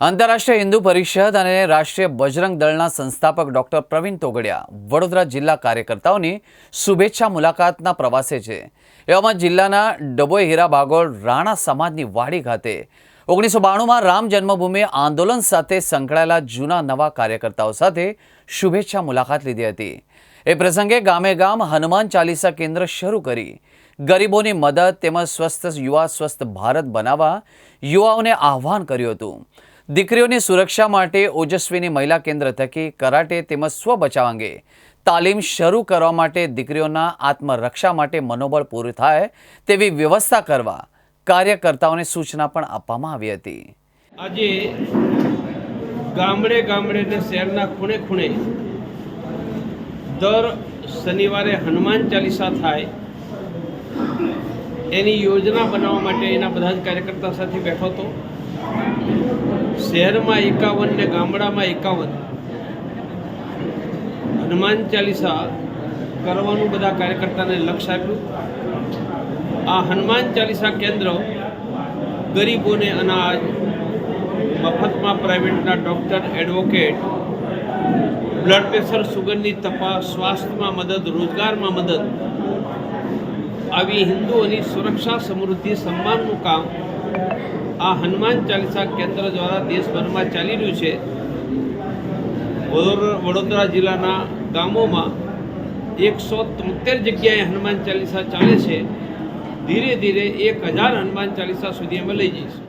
આંતરરાષ્ટ્રીય હિન્દુ પરિષદ અને રાષ્ટ્રીય બજરંગ દળના સંસ્થાપક ડોક્ટર પ્રવીણ તોગડિયા વડોદરા જિલ્લા કાર્યકર્તાઓની શુભેચ્છા મુલાકાતના પ્રવાસે છે. એવામાં જિલ્લાના ડબોય હીરા બાગોળ રાણા સમાજની વાડી ખાતે ઓગણીસો બાણુંમાં રામ જન્મભૂમિ આંદોલન સાથે સંકળાયેલા જૂના નવા કાર્યકર્તાઓ સાથે શુભેચ્છા મુલાકાત લીધી હતી. એ પ્રસંગે ગામે ગામ હનુમાન ચાલીસા કેન્દ્ર શરૂ કરી ગરીબોની મદદ તેમજ સ્વસ્થ યુવા સ્વસ્થ ભારત બનાવવા યુવાઓને આહવાન કર્યું હતું. દીકરીઓની સુરક્ષા માટે ઓજસ્વીની મહિલા કેન્દ્ર થકી કરાટે તેમજ સ્વ બચાવ અંગે તાલીમ શરૂ કરવા માટે દીકરીઓના આત્મરક્ષા માટે મનોબળ પૂરું થાય તેવી વ્યવસ્થા કરવા કાર્યકર્તાઓને સૂચના પણ આપવામાં આવી હતી. આજે ગામડે ગામડે ને શહેરના ખૂણે ખૂણે દર શનિવારે હનુમાન ચાલીસા થાય એની યોજના બનાવવા માટે એના બધા જ કાર્યકર્તા સાથે બેઠો હતો. શહેરમાં એકાવન ને ગામડામાં એકાવન. હનુમાન ચાલીસા કરવાનું બધા કાર્યકર્તાને લક્ષ્ય આપ્યું. આ હનુમાન ચાલીસા કેન્દ્ર ગરીબોને અનાજ, મફતમાં પ્રાઇવેટના ડૉક્ટર, એડવોકેટ, બ્લડ પ્રેશર સુગરની તપાસ, સ્વાસ્થ્યમાં મદદ, રોજગારમાં મદદ. આવી હિન્દુઓની સુરક્ષા સમૃદ્ધિ, સન્માનનું કામ આ હનુમાન ચાલીસા કેન્દ્ર દ્વારા દેશભરમાં ચાલી રહ્યું છે. વડોદરા જિલ્લાના ગામોમાં એકસો તોતેર જગ્યાએ હનુમાન ચાલીસા ચાલે છે. ધીરે ધીરે એક હજાર હનુમાન ચાલીસા સુધી અમે લઈ જઈશું.